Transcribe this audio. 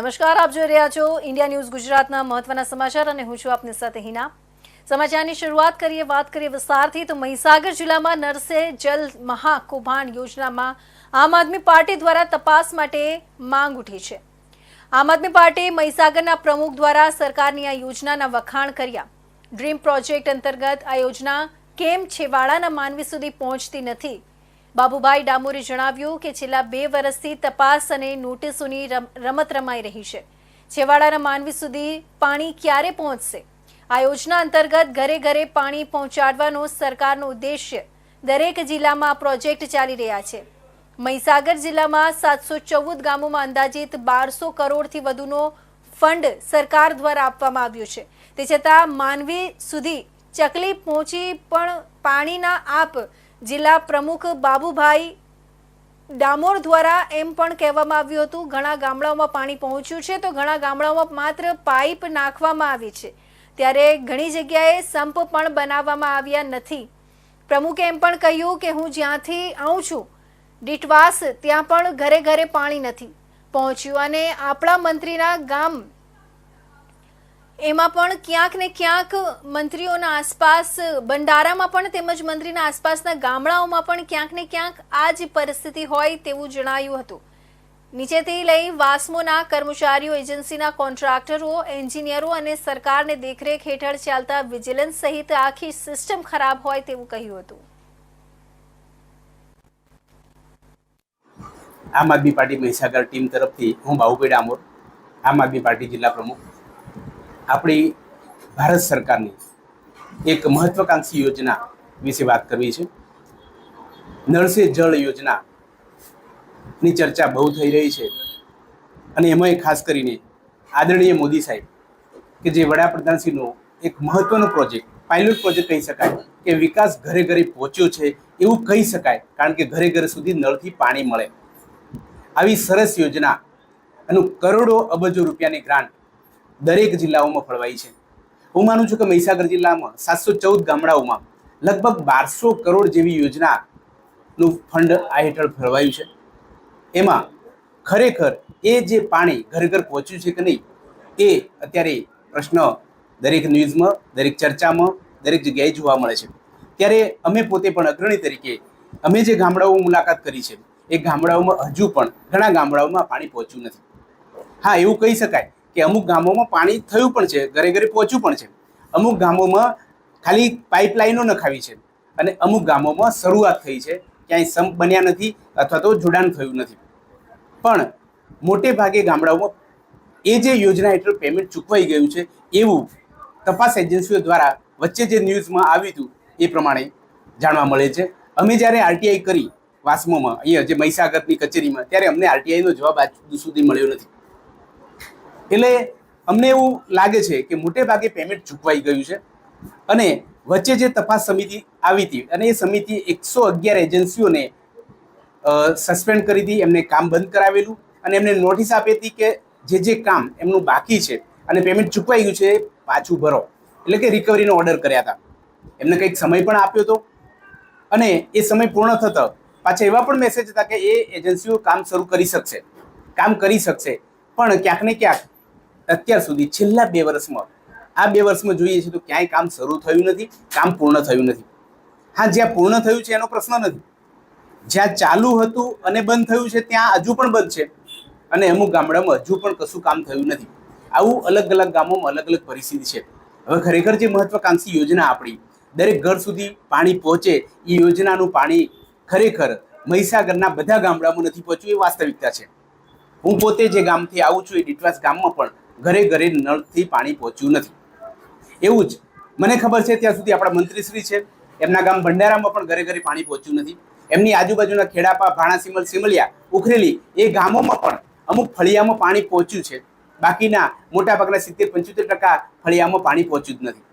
નમસ્કાર, આપ જોઈ રહ્યા છો ઇન્ડિયા ન્યૂઝ ગુજરાતના મહત્વના સમાચાર અને હું છું આપની સાથે હિના. સમાચારની શરૂઆત કરીએ, વાત કરીએ વિસ્તારથી, તો મહીસાગર જિલ્લામાં નરસે જલ મહાકૌભાંડ યોજનામાં આમ આદમી પાર્ટી દ્વારા તપાસ માટે માંગ ઉઠી છે. આમ આદમી પાર્ટી મહીસાગરના પ્રમુખ દ્વારા સરકારની આ યોજનાના વખાણ કર્યા. ડ્રીમ પ્રોજેક્ટ અંતર્ગત આ યોજના કેમ છેવાડાના માનવી સુધી પહોંચતી નથી? બાબુભાઈ ડામોરે જણાવ્યું કે છેલ્લા બે વર્ષથી તપાસ અને નોટિસોની રમત રમાઈ રહી છે. છેવાડાના માનવી સુધી પાણી ક્યારે પહોંચશે? આ યોજના અંતર્ગત ઘરે ઘરે પાણી પહોંચાડવાનો સરકારનો ઉદ્દેશ્ય દરેક જિલ્લામાં પ્રોજેક્ટ ચાલી રહ્યા છે. મહીસાગર જિલ્લામાં સાતસો ચૌદ ગામોમાં અંદાજિત બારસો કરોડથી વધુનો ફંડ સરકાર દ્વારા આપવામાં આવ્યો છે. તે છતાં માનવી સુધી ચકલી પહોંચી પણ પાણીના આપ જિલ્લા પ્રમુખ બાબુભાઈ ડામોર દ્વારા એમ પણ કહેવામાં આવ્યું હતું, ઘણા ગામડાઓમાં પાણી પહોંચ્યું છે, તો ઘણા ગામડાઓમાં માત્ર પાઇપ નાખવામાં આવી છે. ત્યારે ઘણી જગ્યાએ સંપ પણ બનાવવામાં આવ્યા નથી. પ્રમુખે એમ પણ કહ્યું કે, હું જ્યાંથી આવું છું, ડીટવાસ, ત્યાં પણ ઘરે ઘરે પાણી નથી પહોંચ્યું અને આપણા મંત્રીના ગામ એમાં પણ ક્યાંક ને ક્યાંક મંત્રીઓના આસપાસ, બંડારામાં પણ તેમજ મંત્રીના આસપાસના ગામડાઓમાં પણ ક્યાંક ને ક્યાંક આ જ પરિસ્થિતિ હોય તેવું જણાયું હતું. નીચેથી લઈ વાસ્મોના કર્મચારીઓ, એજન્સીના કોન્ટ્રાક્ટરો, એન્જિનિયરો અને સરકારને દેખરેખ હેઠળ ચાલતા વિજિલન્સ સહિત આખી સિસ્ટમ ખરાબ હોય તેવું કહ્યું હતું. આમ આદમી પાર્ટી મહીસાગર ટીમ તરફથી હું બાહુભાઈ ડામોર, આમ આદમી પાર્ટી જિલ્લા પ્રમુખ. આપણી ભારત સરકારની એક મહત્વકાંક્ષી યોજના વિશે વાત કરવી છે. નળ જળ યોજનાની ચર્ચા બહુ થઈ રહી છે અને એમાંય ખાસ કરીને આદરણીય મોદી સાહેબ કે જે વડાપ્રધાનશ્રીનો એક મહત્વનો પ્રોજેક્ટ પાયલોટ પ્રોજેક્ટ કહી શકાય કે વિકાસ ઘરે ઘરે પહોંચ્યો છે એવું કહી શકાય કારણ કે ઘરે ઘરે સુધી નળથી પાણી મળે. આવી સરસ યોજના અને કરોડો અબજો રૂપિયાની ગ્રાન્ટ દરેક જિલ્લાઓમાં ફળવાઈ છે. હું માનું છું કે મહીસાગર જિલ્લામાં સાતસો ચૌદ ગામડાઓમાં લગભગ બારસો કરોડ જેવી યોજનાનું ફંડ આ હેઠળ ફળવાયું છે. એમાં ખરેખર એ જે પાણી ઘર ઘર પહોંચ્યું છે કે નહીં, એ અત્યારે પ્રશ્ન દરેક ન્યૂઝમાં, દરેક ચર્ચામાં, દરેક જગ્યાએ જોવા મળે છે. ત્યારે અમે પોતે પણ અગ્રણી તરીકે અમે જે ગામડાઓ મુલાકાત કરી છે, એ ગામડાઓમાં હજુ પણ ઘણા ગામડાઓમાં પાણી પહોંચ્યું નથી. હા, એવું કહી શકાય. કે અમુક ગામોમાં પાણી થયું પણ છે, ઘરે ઘરે પહોંચ્યું પણ છે. અમુક ગામોમાં ખાલી પાઇપલાઇનો નખાવી છે અને અમુક ગામોમાં શરૂઆત થઈ છે, ક્યાંય સંપ બન્યા નથી અથવા તો જોડાણ થયું નથી. પણ મોટે ભાગે ગામડાઓમાં એ જે યોજના હેઠળ પેમેન્ટ ચૂકવાઈ ગયું છે, એવું તપાસ એજન્સીઓ દ્વારા વચ્ચે જે ન્યૂઝમાં આવ્યું હતું, એ પ્રમાણે જાણવા મળે છે. અમે જ્યારે આરટીઆઈ કરી વાસ્મોમાં, અહીંયા જે મહીસાગરની કચેરીમાં, ત્યારે અમને આરટીઆઈનો જવાબ આજ સુધી મળ્યો નથી. એટલે અમને એવું લાગે છે કે મોટે ભાગે પેમેન્ટ ચૂકવાઈ ગયું છે. અને વચ્ચે જે તપાસ સમિતિ આવી હતી અને એ સમિતિ એકસો અગિયાર એજન્સીઓને સસ્પેન્ડ કરી હતી, એમને કામ બંધ કરાવેલું અને એમને નોટિસ આપી હતી કે જે જે કામ એમનું બાકી છે અને પેમેન્ટ ચૂકવાઈ ગયું છે પાછું ભરો. એટલે કે રિકવરીનો ઓર્ડર કર્યા હતા. એમને કંઈક સમય પણ આપ્યો હતો અને એ સમય પૂર્ણ થતો પાછા એવા પણ મેસેજ હતા કે એ એજન્સીઓ કામ શરૂ કરી શકશે. કામ કરી શકશે. પણ ક્યાંક ને ક્યાંક અત્યાર સુધી છેલ્લા બે વર્ષમાં, આ બે વર્ષમાં જોઈએ છે તો ક્યાંય કામ શરૂ થયું નથી, કામ પૂર્ણ થયું નથી. હા, જ્યાં પૂર્ણ થયું છે એનો પ્રશ્ન નથી. જ્યાં ચાલુ હતું અને બંધ થયું છે, ત્યાં હજુ પણ બંધ છે. અને અમુક ગામડામાં હજુ પણ કશું કામ થયું નથી. આવું અલગ અલગ ગામોમાં અલગ અલગ પરિસ્થિતિ છે. હવે ખરેખર જે મહત્વાકાંક્ષી યોજના આપણી, દરેક ઘર સુધી પાણી પહોંચે એ યોજનાનું પાણી ખરેખર મહીસાગરના બધા ગામડામાં નથી પહોંચ્યું, એ વાસ્તવિકતા છે. હું પોતે જે ગામથી આવું છું, એ ડીટવાસ ગામમાં પણ ઘરે ઘરે નળથી પાણી પહોંચ્યું નથી. એવું જ મને ખબર છે ત્યાં સુધી આપણા મંત્રીશ્રી છે, એમના ગામ ભંડારામાં પણ ઘરે ઘરે પાણી પહોંચ્યું નથી. એમની આજુબાજુના ખેડાપા ભાણા સિમલ સિમલિયા, ઉખરેલી એ ગામોમાં પણ અમુક ફળિયામાં પાણી પહોંચ્યું છે. બાકીના મોટાભાગના સિત્તેર પંચોતેર ટકા ફળિયામાં પાણી પહોંચ્યું જ નથી.